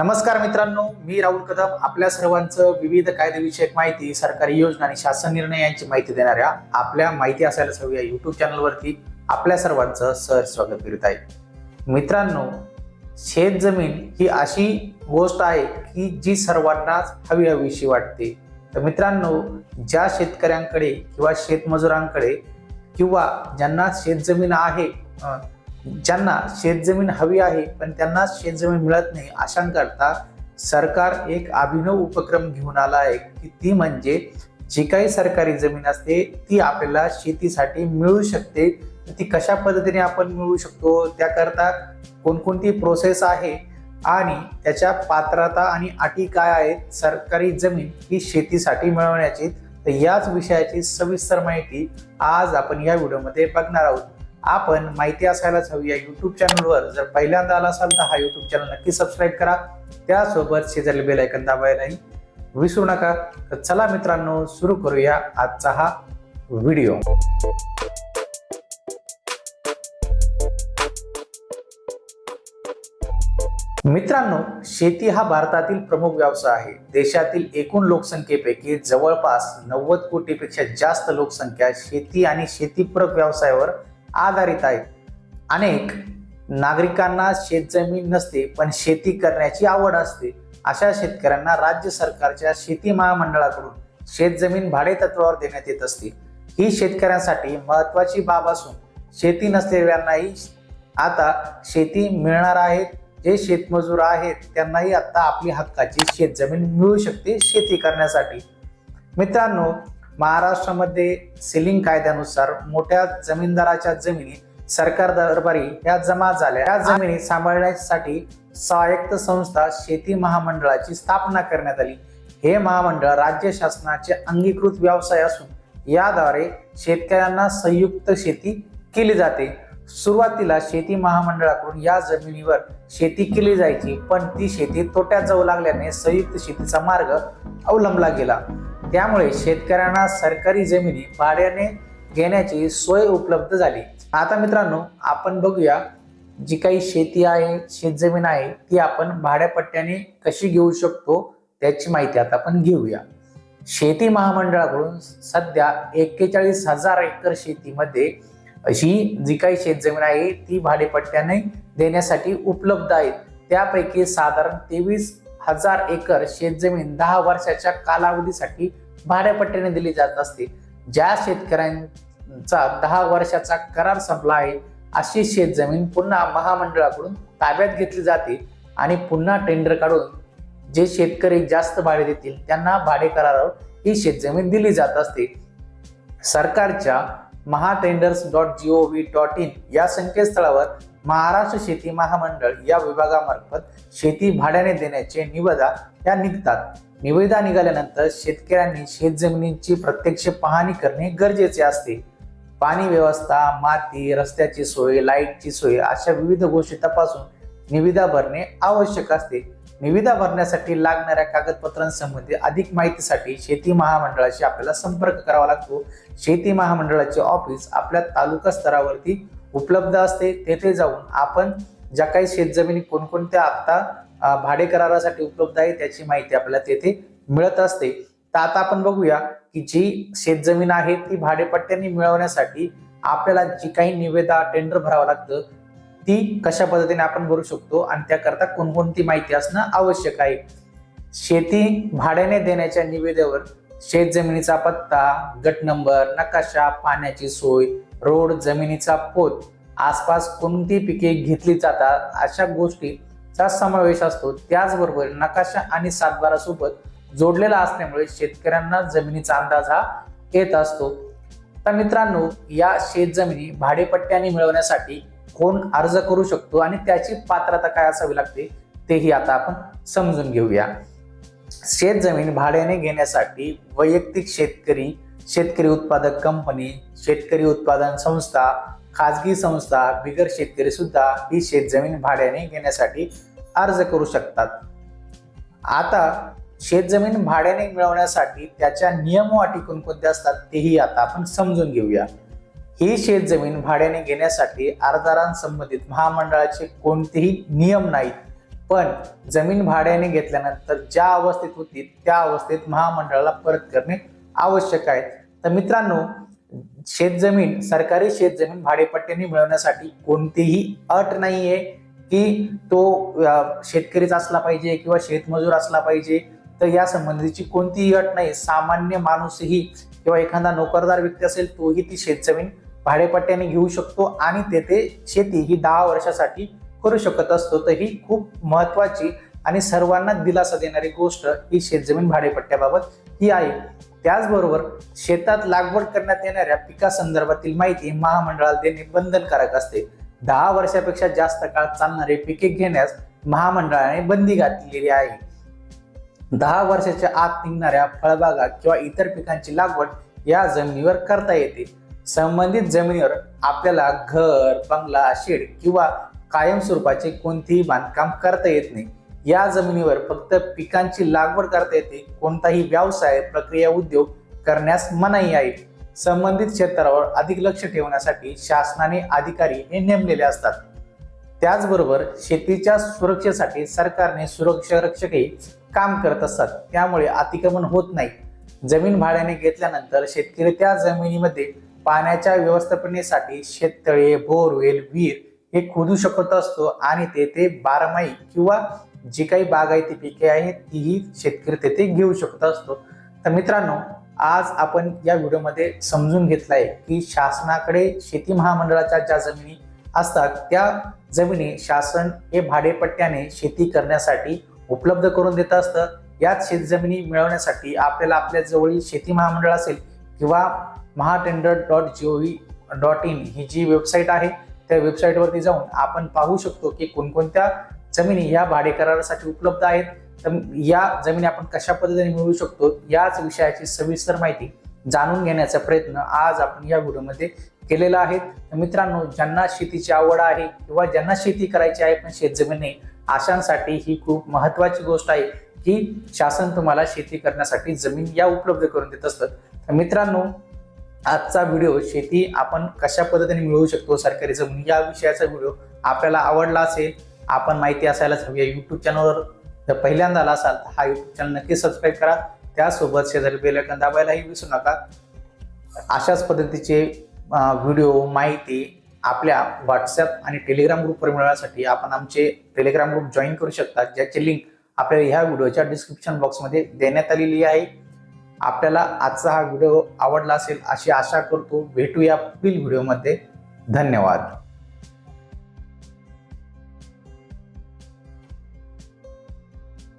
नमस्कार मित्रांनो मी राहुल कदम. आपल्या सर्वांचं विविध कायदेविषयक माहिती सरकारी योजना आणि शासन निर्णय यांची माहिती देणाऱ्या आपल्या माहिती असायलाच हवी या युट्यूब चॅनलवरती आपल्या सर्वांचं सहज स्वागत करीत आहे. मित्रांनो शेत जमीन ही अशी गोष्ट आहे की जी सर्वांनाच हवी हवीशी वाटते. तर मित्रांनो ज्या शेतकऱ्यांकडे किंवा शेतमजुरांकडे किंवा ज्यांना शेतजमीन आहे ज्यांना शेतजमीन हवी आहे पण त्यांना शेतजमीन मिळत नाही अशांकरता सरकार एक अभिनव उपक्रम घेऊन आला आहे की ती म्हणजे जी काही सरकारी जमीन असते ती आपल्याला शेतीसाठी मिळू शकते. ती कशा पद्धतीने आपण मिळू शकतो त्याकरता कोणकोणती प्रोसेस आहे आणि त्याच्या पात्रता आणि अटी काय आहेत सरकारी जमीन ही शेतीसाठी मिळवण्याची. तर याच विषयाची सविस्तर माहिती आज आपण या व्हिडिओमध्ये बघणार आहोत. आपण माहिती असायलाच हवी या युट्यूब चॅनलवर जर पहिल्यांदा आला असाल तर हा युट्यूब चॅनल नक्की सबस्क्राईब करा. त्यासोबत शेजारी बेल ऐकन दाबायलाही विसरू नका. तर चला मित्रांनो सुरू करूया आजचा हा व्हिडिओ मित्रांनो शेती हा भारतातील प्रमुख व्यवसाय आहे. देशातील एकूण लोकसंख्येपैकी जवळपास नव्वद कोटीपेक्षा जास्त लोकसंख्या शेती आणि शेतीपूरक व्यवसायावर आधारित आहे अनेक नागरिकांना शेतजमीन नसते पण शेती करण्याची आवड असते. अशा शेतकऱ्यांना राज्य सरकारच्या शेती महामंडळाकडून शेतजमीन भाडे तत्वावर देण्यात येत असते. ही शेतकऱ्यांसाठी महत्वाची बाब असून शेती नसलेल्यांनाही आता शेती मिळणार आहे. जे शेतमजूर आहेत त्यांनाही आता आपली हक्काची शेतजमीन मिळू शकते शेती करण्यासाठी. मित्रांनो महाराष्ट्रामध्ये सिलिंग कायद्यानुसार मोठ्या जमीनदाराच्या जमिनी सरकार दरबारी या जमा झाल्या. या जमिनी सांभाळण्यासाठी स्वायत्त संस्था शेती महामंडळाची स्थापना करण्यात आली. हे महामंडळ राज्य शासनाचे अंगीकृत व्यवसाय असून याद्वारे शेतकऱ्यांना संयुक्त शेती केली जाते. सुरुवातीला शेती महामंडळाकडून या जमिनीवर शेती केली जायची पण ती शेती तोट्यात जाऊ लागल्याने संयुक्त शेतीचा मार्ग अवलंबला गेला. त्यामुळे शेतकऱ्यांना सरकारी जमिनी भाड्याने घेण्याची सोय उपलब्ध झाली. आता मित्रांनो आपण बघूया जी काही शेती आहे शेतजमीन आहे ती आपण भाड्यापट्ट्याने कशी घेऊ शकतो त्याची माहिती आता आपण घेऊया. शेती महामंडळाकडून सध्या एक्केचाळीस हजार एकर शेतीमध्ये अशी जी काही शेतजमीन आहे ती भाडेपट्ट्याने देण्यासाठी उपलब्ध आहे. त्यापैकी साधारण तेवीस हजार एकर शेतजमीन दहा वर्षाच्या कालावधीसाठी भाड्यापट्ट्याने दिली जात असते. ज्या शेतकऱ्यांचा दहा वर्षाचा करार संपला आहे अशी शेतजमीन पुन्हा महामंडळाकडून ताब्यात घेतली जाते आणि पुन्हा टेंडर काढून जे शेतकरी जास्त भाडे देतील त्यांना भाडे करारावर ही शेतजमीन दिली जात असते. सरकारच्या Mahatenders dot G O V dot in या संकेतस्थळावर महाराष्ट्र शेती महामंडळ या विभागामार्फत शेती भाड्याने देण्याचे निवदा या निघतात. निविदा निघाल्यानंतर शेतकऱ्यांनी शेतजमिनींची प्रत्यक्ष पाहणी करणे गरजेचे असते. पाणी व्यवस्था माती रस्त्याची सोय लाईटची सोय अशा विविध गोष्टी तपासून निविदा भरणे आवश्यक असते. निविदा भरण्यासाठी लागणाऱ्या कागदपत्रांसंबंधी अधिक माहितीसाठी शेती महामंडळाशी आपल्याला संपर्क करावा लागतो. शेती महामंडळाचे ऑफिस आपल्या तालुका स्तरावरती उपलब्ध असते. तेथे जाऊन आपण ज्या काही शेतजमिनी कोणकोणत्या आत्ता भाडे करारासाठी उपलब्ध आहे त्याची माहिती आपल्याला तेथे मिळत असते. तर आता आपण बघूया की जी शेतजमीन आहे ती भाडेपट्ट्याने मिळवण्यासाठी आपल्याला जी काही निवेदा टेंडर भरावं लागतं ती कशा पद्धतीने आपण भरू शकतो आणि त्याकरता कोणकोणती माहिती असणं आवश्यक आहे? शेती भाड्याने देण्याच्या निवेदेवर शेत जमिनीचा पत्ता गट नंबर नकाशा पाण्याची सोय रोड जमिनीचा पोत आसपास कोणती पिके घेतली जातात अशा चा समावेश असतो त्याचबरोबर नकाशा आणि सातबारासोबत जोडलेला असल्यामुळे शेतकऱ्यांना जमिनीचा अंदाज हा येत असतो. तर मित्रांनो या शेतजमिनी भाडेपट्ट्याने मिळवण्यासाठी कोण अर्ज करू शकतो आणि त्याची पात्रता काय असावी लागते तेही आता आपण समजून घेऊया. शेतजमीन भाड्याने घेण्यासाठी वैयक्तिक शेतकरी शेतकरी उत्पादक कंपनी शेतकरी उत्पादन संस्था खाजगी संस्था बिगर शेतकरी सुद्धा ही शेतजमीन भाड्याने घेण्यासाठी अर्ज करू शकतात. आता शेतजमीन भाड्याने मिळवण्यासाठी त्याच्या नियम व अटी कोणकोणत्या असतात तेही आता आपण समजून घेऊया. ही शेतजमीन भाड्याने घेण्यासाठी अर्जदारांसंबंधित महामंडळाचे कोणतेही नियम नाहीत. पण जमीन भाड्याने घेतल्यानंतर ज्या अवस्थेत होती त्या अवस्थेत महामंडळाला परत करणे आवश्यक आहे. तर मित्रांनो शेतजमीन सरकारी शेतजमीन भाडेपट्ट्याने मिळवण्यासाठी कोणतीही अट नाही आहे की तो शेतकरीच असला पाहिजे किंवा शेतमजूर असला पाहिजे तर या संबंधीची कोणतीही अट नाही. सामान्य माणूसही किंवा एखादा नोकरदार व्यक्ती असेल तोही ती शेतजमीन भाडेपट्ट्याने घेऊ शकतो आणि तेथे शेती ही दहा वर्षासाठी करू शकत असतो. तर ही खूप महत्वाची आणि सर्वांना दिलासा देणारी गोष्ट ही शेतजमीन भाडेपट्ट्याबाबत ही आहे. त्याचबरोबर शेतात लागवड करण्यात येणाऱ्या पिकासंदर्भातील माहिती महामंडळाला देणे बंधनकारक असते. दहा वर्षापेक्षा जास्त काळ चालणारे पिके घेण्यास महामंडळाने बंदी घातलेली आहे. दहा वर्षाच्या आत निघणाऱ्या फळबागा किंवा इतर पिकांची लागवड या जमिनीवर करता येते. संबंधित जमिनीवर आपल्याला घर बंगला शेड किंवा कायमस्वरूपाचे कोणतेही बांधकाम करता येत नाही. या जमिनीवर फक्त पिकांची लागवड करता येते. कोणताही व्यवसाय प्रक्रिया उद्योग करण्यास मनाई आहे. संबंधित क्षेत्रावर अधिक लक्ष ठेवण्यासाठी शासनाने अधिकारी हे नेमलेले असतात. त्याचबरोबर शेतीच्या सुरक्षेसाठी सरकारने सुरक्षा रक्षकही काम करत असतात. त्यामुळे अतिक्रमण होत नाही. जमीन भाड्याने घेतल्यानंतर शेतकरी त्या जमिनीमध्ये पाण्याच्या व्यवस्थापनेसाठी शेततळे बोरवेल विहीर हे खोदू शकत असतो आणि तेथे बारमाही किंवा जी काही बागायती पिके आहेत तीही शेतकरी तेथे घेऊ शकत असतो. तर मित्रांनो आज आपण या व्हिडिओमध्ये समजून घेतलं आहे की शासनाकडे शेती महामंडळाच्या ज्या जमिनी असतात त्या जमिनी शासन हे भाडेपट्ट्याने शेती करण्यासाठी उपलब्ध करून देत असतं. याच शेतजमिनी मिळवण्यासाठी आपल्याला आपल्या जवळील शेती महामंडळ असेल किंवा Mahatender dot G O V dot in ही जी वेबसाईट आहे त्या वेबसाईटवरती जाऊन आपण पाहू शकतो की कोणकोणत्या जमिनी ह्या भाडे करारासाठी उपलब्ध आहेत. तर या जमिनी आपण कशा पद्धतीने मिळवू शकतो याच विषयाची सविस्तर माहिती जाणून घेण्याचा प्रयत्न आज आपण या व्हिडिओमध्ये केलेला आहे. तर मित्रांनो ज्यांना शेतीची आवड आहे किंवा ज्यांना शेती करायची आहे पण शेतजमीन नाही अशांसाठी ही खूप महत्वाची गोष्ट आहे की शासन तुम्हाला शेती करण्यासाठी जमीन या उपलब्ध करून देत असतं. तर मित्रांनो आजचा व्हिडिओ शेती आपण कशा पद्धतीने मिळवू शकतो सरकारी जमीन या विषयाचा व्हिडिओ आपल्याला आवडला असेल आपण माहिती असायलाच हवी आहे यूट्यूब चॅनलवर तर पहिल्यांदा आला असाल तर हा युट्यूब चॅनल नक्की सबस्क्राईब करा. त्यासोबत शेजारी बेलकन दाबायलाही विसरू नका. अशाच पद्धतीचे व्हिडिओ माहिती आपल्या व्हॉट्सअप आणि टेलिग्राम ग्रुपवर मिळवण्यासाठी आपण आमचे टेलिग्राम ग्रुप जॉईन करू शकता. ज्याची लिंक आपल्याला ह्या व्हिडिओच्या डिस्क्रिप्शन बॉक्समध्ये देण्यात आलेली आहे. आपल्याला आजचा हा व्हिडिओ आवडला असेल अशी आशा करतो. भेटूया पुढील व्हिडिओमध्ये धन्यवाद.